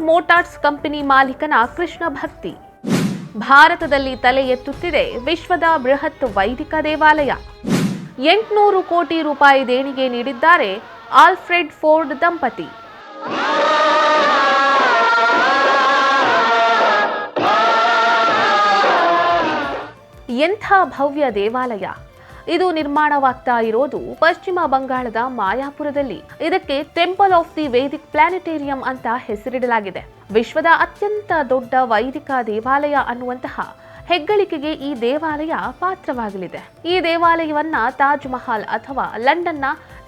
Motors company ಮಾಲೀಕನ ಕೃಷ್ಣ ಭಕ್ತಿ. ಭಾರತದಲ್ಲಿ ತಲೆ ಎತ್ತುತ್ತಿದೆ ವಿಶ್ವದ ಬೃಹತ್ ವೈದಿಕ ದೇವಾಲಯ. ಎಂಟುನೂರು ಕೋಟಿ ರೂಪಾಯಿ ದೇಣಿಗೆ ನೀಡಿದ್ದಾರೆ ಆಲ್ಫ್ರೆಡ್ ಫೋರ್ಡ್ ದಂಪತಿ. ಎಂಥ ಭವ್ಯ ದೇವಾಲಯ. ಇದು ನಿರ್ಮಾಣವಾಗ್ತಾ ಇರೋದು ಪಶ್ಚಿಮ ಬಂಗಾಳದ ಮಾಯಾಪುರದಲ್ಲಿ. ಇದಕ್ಕೆ temple of the Vedic planetarium ಅಂತ ಹೆಸರಿಡಲಾಗಿದೆ. ವಿಶ್ವದ ಅತ್ಯಂತ ದೊಡ್ಡ ವೈದಿಕ ದೇವಾಲಯ ಅನ್ನುವಂತಹ ಹೆಗ್ಗಳಿಕೆಗೆ ಈ ದೇವಾಲಯ ಪಾತ್ರವಾಗಲಿದೆ. ಈ ದೇವಾಲಯವನ್ನ ತಾಜ್ ಮಹಲ್ ಅಥವಾ ಲಂಡನ್ನ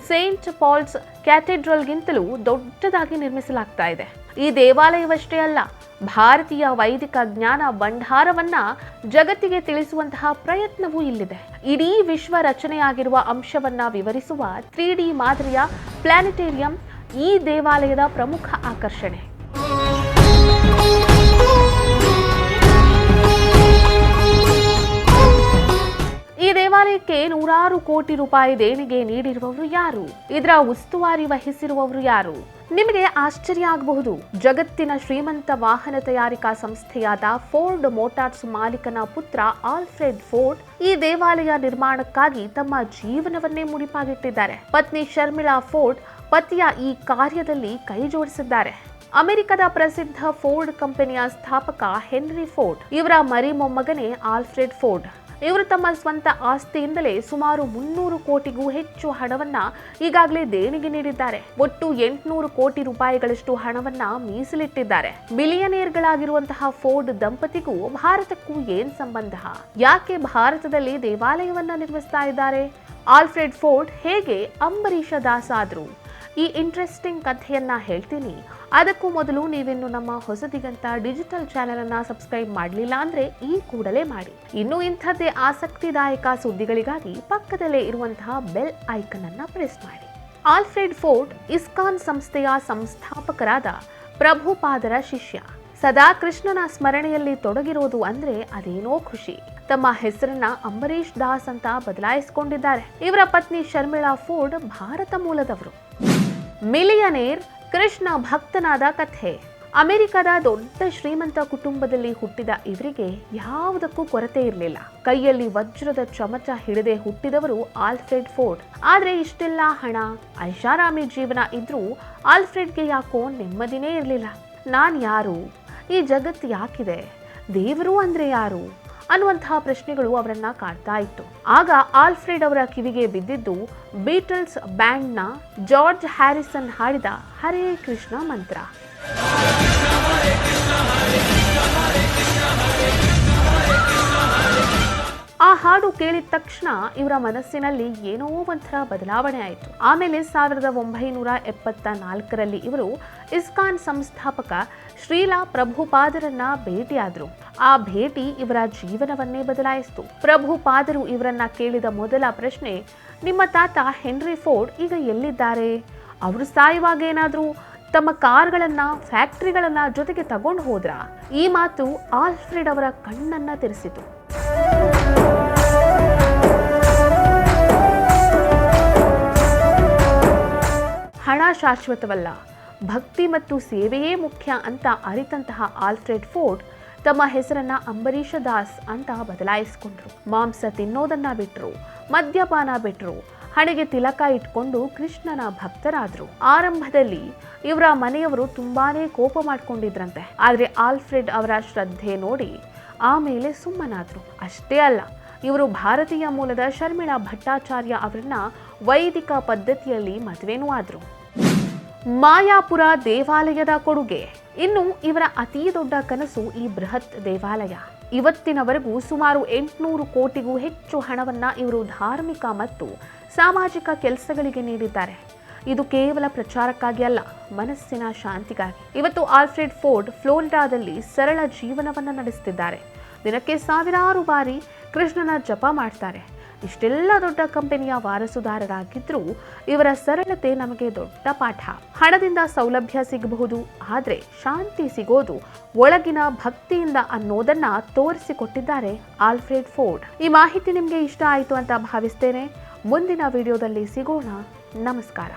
ಸೇಂಟ್ ಪಾಲ್ಸ್ ಕ್ಯಾಥೆಡ್ರಲ್ಗಿಂತಲೂ ದೊಡ್ಡದಾಗಿ ನಿರ್ಮಿಸಲಾಗ್ತಾ ಇದೆ. ಈ ದೇವಾಲಯವಷ್ಟೇ ಅಲ್ಲ ಭಾರತೀಯ ವೈದಿಕ ಜ್ಞಾನ ಭಂಡಾರವನ್ನ ಜಗತ್ತಿಗೆ ತಿಳಿಸುವಂತಹ ಪ್ರಯತ್ನವೂ ಇಲ್ಲಿದೆ. ಇಡೀ ವಿಶ್ವ ರಚನೆಯಾಗಿರುವ ಅಂಶವನ್ನ ವಿವರಿಸುವ ತ್ರೀ ಡಿ ಮಾದರಿಯ ಪ್ಲಾನೆಟೇರಿಯಂ ಈ ದೇವಾಲಯದ ಪ್ರಮುಖ ಆಕರ್ಷಣೆ. ದೇವಾಲಯಕ್ಕೆ ನೂರಾರು ಕೋಟಿ ರೂಪಾಯಿ ದೇಣಿಗೆ ನೀಡಿರುವವರು ಯಾರು? ಇದರ ಉಸ್ತುವಾರಿ ವಹಿಸಿರುವವರು ಯಾರು? ನಿಮಗೆ ಆಶ್ಚರ್ಯ ಆಗಬಹುದು. ಜಗತ್ತಿನ ಶ್ರೀಮಂತ ವಾಹನ ತಯಾರಿಕಾ ಸಂಸ್ಥೆಯಾದ ಫೋರ್ಡ್ ಮೋಟಾರ್ಸ್ ಮಾಲೀಕನ ಪುತ್ರ ಆಲ್ಫ್ರೆಡ್ ಫೋರ್ಡ್ ಈ ದೇವಾಲಯ ನಿರ್ಮಾಣಕ್ಕಾಗಿ ತಮ್ಮ ಜೀವನವನ್ನೇ ಮುಡಿಪಾಗಿಟ್ಟಿದ್ದಾರೆ. ಪತ್ನಿ ಶರ್ಮಿಳಾ ಫೋರ್ಡ್ ಪತಿಯ ಈ ಕಾರ್ಯದಲ್ಲಿ ಕೈ ಜೋಡಿಸಿದ್ದಾರೆ ಅಮೆರಿಕದ ಪ್ರಸಿದ್ಧ ಫೋರ್ಡ್ ಕಂಪನಿಯ ಸ್ಥಾಪಕ ಹೆನ್ರಿ ಫೋರ್ಡ್ ಇವರ ಮರಿ ಮೊಮ್ಮಗನೇ ಆಲ್ಫ್ರೆಡ್ ಫೋರ್ಡ್. ಇವರು ತಮ್ಮ ಸ್ವಂತ ಆಸ್ತಿಯಿಂದಲೇ ಸುಮಾರು ಮುನ್ನೂರು ಕೋಟಿಗೂ ಹೆಚ್ಚು ಹಣವನ್ನ ಈಗಾಗಲೇ ದೇಣಿಗೆ ನೀಡಿದ್ದಾರೆ. ಒಟ್ಟು ಎಂಟುನೂರು ಕೋಟಿ ರೂಪಾಯಿಗಳಷ್ಟು ಹಣವನ್ನ ಮೀಸಲಿಟ್ಟಿದ್ದಾರೆ. ಬಿಲಿಯನೇರ್ಗಳಾಗಿರುವಂತಹ ಫೋರ್ಡ್ ದಂಪತಿಗೂ ಭಾರತಕ್ಕೂ ಏನ್ ಸಂಬಂಧ? ಯಾಕೆ ಭಾರತದಲ್ಲಿ ದೇವಾಲಯವನ್ನ ನಿರ್ಮಿಸ್ತಾ ಇದ್ದಾರೆ? ಆಲ್ಫ್ರೆಡ್ ಫೋರ್ಡ್ ಹೇಗೆ ಅಂಬರೀಷ ದಾಸ್ ಆದ್ರು? ಈ ಇಂಟ್ರೆಸ್ಟಿಂಗ್ ಕಥೆಯನ್ನ ಹೇಳ್ತೀನಿ. ಅದಕ್ಕೂ ಮೊದಲು ನೀವಿನ್ನು ನಮ್ಮ ಹೊಸದಿಗಂತ ಡಿಜಿಟಲ್ ಚಾನೆಲ್ ಅನ್ನ ಸಬ್ಸ್ಕ್ರೈಬ್ ಮಾಡಲಿಲ್ಲ ಅಂದ್ರೆ ಈ ಕೂಡಲೇ ಮಾಡಿ. ಇನ್ನು ಇಂಥದ್ದೇ ಆಸಕ್ತಿದಾಯಕ ಸುದ್ದಿಗಳಿಗಾಗಿ ಪಕ್ಕದಲ್ಲೇ ಇರುವಂತಹ ಬೆಲ್ ಐಕನ್ ಅನ್ನ ಪ್ರೆಸ್ ಮಾಡಿ. ಆಲ್ಫ್ರೆಡ್ ಫೋರ್ಟ್ ಇಸ್ಕಾನ್ ಸಂಸ್ಥೆಯ ಸಂಸ್ಥಾಪಕರಾದ ಪ್ರಭುಪಾದರ ಶಿಷ್ಯ. ಸದಾ ಕೃಷ್ಣನ ಸ್ಮರಣೆಯಲ್ಲಿ ತೊಡಗಿರೋದು ಅಂದ್ರೆ ಅದೇನೋ ಖುಷಿ. ತಮ್ಮ ಹೆಸರನ್ನ ಅಂಬರೀಶ್ ದಾಸ್ ಅಂತ ಬದಲಾಯಿಸಿಕೊಂಡಿದ್ದಾರೆ. ಇವರ ಪತ್ನಿ ಶರ್ಮಿಳಾ ಫೋರ್ಡ್ ಭಾರತ ಮೂಲದವರು. ಮಿಲಿಯನೇರ್ ಕೃಷ್ಣ ಭಕ್ತನಾದ ಕಥೆ. ಅಮೆರಿಕದ ದೊಡ್ಡ ಶ್ರೀಮಂತ ಕುಟುಂಬದಲ್ಲಿ ಹುಟ್ಟಿದ ಇವರಿಗೆ ಯಾವುದಕ್ಕೂ ಕೊರತೆ ಇರಲಿಲ್ಲ. ಕೈಯಲ್ಲಿ ವಜ್ರದ ಚಮಚ ಹಿಡಿದೇ ಹುಟ್ಟಿದವರು ಆಲ್ಫ್ರೆಡ್ ಫೋರ್ಡ್. ಆದ್ರೆ ಇಷ್ಟೆಲ್ಲ ಹಣ, ಐಷಾರಾಮಿ ಜೀವನ ಇದ್ರೂ ಆಲ್ಫ್ರೆಡ್ಗೆ ಯಾಕೋ ನೆಮ್ಮದಿನೇ ಇರಲಿಲ್ಲ. ನಾನ್ ಯಾರು? ಈ ಜಗತ್ತು ಯಾಕಿದೆ? ದೇವರು ಅಂದ್ರೆ ಯಾರು? ಅನ್ನುವಂತಹ ಪ್ರಶ್ನೆಗಳು ಅವರನ್ನ ಕಾಡ್ತಾ ಇತ್ತು. ಆಗ ಆಲ್ಫ್ರೆಡ್ ಅವರ ಕಿವಿಗೆ ಬಿದ್ದಿದ್ದು ಬೀಟಲ್ಸ್ ಬ್ಯಾಂಡ್ನ ಜಾರ್ಜ್ ಹ್ಯಾರಿಸನ್ ಹಾಡಿದ ಹರೇ ಕೃಷ್ಣ ಮಂತ್ರ. ಹಾಡು ಕೇಳಿದ ತಕ್ಷಣ ಇವರ ಮನಸ್ಸಿನಲ್ಲಿ ಏನೋ ಒಂಥರ ಬದಲಾವಣೆ ಆಯಿತು. ಆಮೇಲೆ ಸಾವಿರದ ಒಂಬೈನೂರ ಎಪ್ಪತ್ತ ನಾಲ್ಕರಲ್ಲಿ ಇವರು ಇಸ್ಕಾನ್ ಸಂಸ್ಥಾಪಕ ಶ್ರೀಲಾ ಪ್ರಭುಪಾದರನ್ನ ಭೇಟಿಯಾದರು. ಆ ಭೇಟಿ ಇವರ ಜೀವನವನ್ನೇ ಬದಲಾಯಿಸಿತು. ಪ್ರಭುಪಾದರು ಇವರನ್ನ ಕೇಳಿದ ಮೊದಲ ಪ್ರಶ್ನೆ, ನಿಮ್ಮ ತಾತ ಹೆನ್ರಿ ಫೋರ್ಡ್ ಈಗ ಎಲ್ಲಿದ್ದಾರೆ? ಅವರು ಸಾಯುವಾಗ ಏನಾದರೂ ತಮ್ಮ ಕಾರ್ಗಳನ್ನ, ಫ್ಯಾಕ್ಟರಿಗಳನ್ನ ಜೊತೆಗೆ ತಗೊಂಡು ಹೋದ್ರ? ಈ ಮಾತು ಆಲ್ಫ್ರೆಡ್ ಅವರ ಕಣ್ಣನ್ನ ತೆರೆಸಿತು. ಶಾಶ್ವತವಲ್ಲ. ಭಕ್ತಿ ಮತ್ತು ಸೇವೆಯೇ ಮುಖ್ಯ ಅಂತ ಅರಿತಂತಹ ಆಲ್ಫ್ರೆಡ್ ಫೋರ್ಟ್ ತಮ್ಮ ಹೆಸರನ್ನ ಅಂಬರೀಷ ದಾಸ್ ಅಂತ ಬದಲಾಯಿಸಿಕೊಂಡ್ರು. ಮಾಂಸ ತಿನ್ನೋದನ್ನ ಬಿಟ್ರು, ಮದ್ಯಪಾನ ಬಿಟ್ರು, ಹಣೆಗೆ ತಿಲಕ ಇಟ್ಕೊಂಡು ಕೃಷ್ಣನ ಭಕ್ತರಾದ್ರು. ಆರಂಭದಲ್ಲಿ ಇವರ ಮನೆಯವರು ತುಂಬಾನೇ ಕೋಪ ಮಾಡ್ಕೊಂಡಿದ್ರಂತೆ. ಆದ್ರೆ ಆಲ್ಫ್ರೆಡ್ ಅವರ ಶ್ರದ್ಧೆ ನೋಡಿ ಆಮೇಲೆ ಸುಮ್ಮನಾದ್ರು. ಅಷ್ಟೇ ಅಲ್ಲ, ಇವರು ಭಾರತೀಯ ಮೂಲದ ಶರ್ಮಿಳಾ ಭಟ್ಟಾಚಾರ್ಯ ಅವರನ್ನ ವೈದಿಕ ಪದ್ಧತಿಯಲ್ಲಿ ಮದುವೆನೂ ಆದ್ರು. ಮಾಯಾಪುರ ದೇವಾಲಯದ ಕೊಡುಗೆ. ಇನ್ನು ಇವರ ಅತಿ ದೊಡ್ಡ ಕನಸು ಈ ಬೃಹತ್ ದೇವಾಲಯ. ಇವತ್ತಿನವರೆಗೂ ಸುಮಾರು ಎಂಟುನೂರು ಕೋಟಿಗೂ ಹೆಚ್ಚು ಹಣವನ್ನ ಇವರು ಧಾರ್ಮಿಕ ಮತ್ತು ಸಾಮಾಜಿಕ ಕೆಲಸಗಳಿಗೆ ನೀಡಿದ್ದಾರೆ. ಇದು ಕೇವಲ ಪ್ರಚಾರಕ್ಕಾಗಿ ಅಲ್ಲ, ಮನಸ್ಸಿನ ಶಾಂತಿಗಾಗಿ. ಇವತ್ತು ಆಲ್ಫ್ರೆಡ್ ಫೋರ್ಡ್ ಫ್ಲೋರಿಡಾದಲ್ಲಿ ಸರಳ ಜೀವನವನ್ನ ನಡೆಸುತ್ತಿದ್ದಾರೆ ದಿನಕ್ಕೆ ಸಾವಿರಾರು ಬಾರಿ ಕೃಷ್ಣನ ಜಪ ಮಾಡ್ತಾರೆ. ಇಷ್ಟೆಲ್ಲ ದೊಡ್ಡ ಕಂಪನಿಯ ವಾರಸುದಾರರಾಗಿದ್ದರೂ ಇವರ ಸರಳತೆ ನಮಗೆ ದೊಡ್ಡ ಪಾಠ. ಹಣದಿಂದ ಸೌಲಭ್ಯ ಸಿಗಬಹುದು, ಆದರೆ ಶಾಂತಿ ಸಿಗೋದು ಒಳಗಿನ ಭಕ್ತಿಯಿಂದ ಅನ್ನೋದನ್ನ ತೋರಿಸಿಕೊಟ್ಟಿದ್ದಾರೆ ಆಲ್ಫ್ರೆಡ್ ಫೋರ್ಡ್. ಈ ಮಾಹಿತಿ ನಿಮಗೆ ಇಷ್ಟ ಆಯಿತು ಅಂತ ಭಾವಿಸ್ತೇನೆ. ಮುಂದಿನ ವಿಡಿಯೋದಲ್ಲಿ ಸಿಗೋಣ. ನಮಸ್ಕಾರ.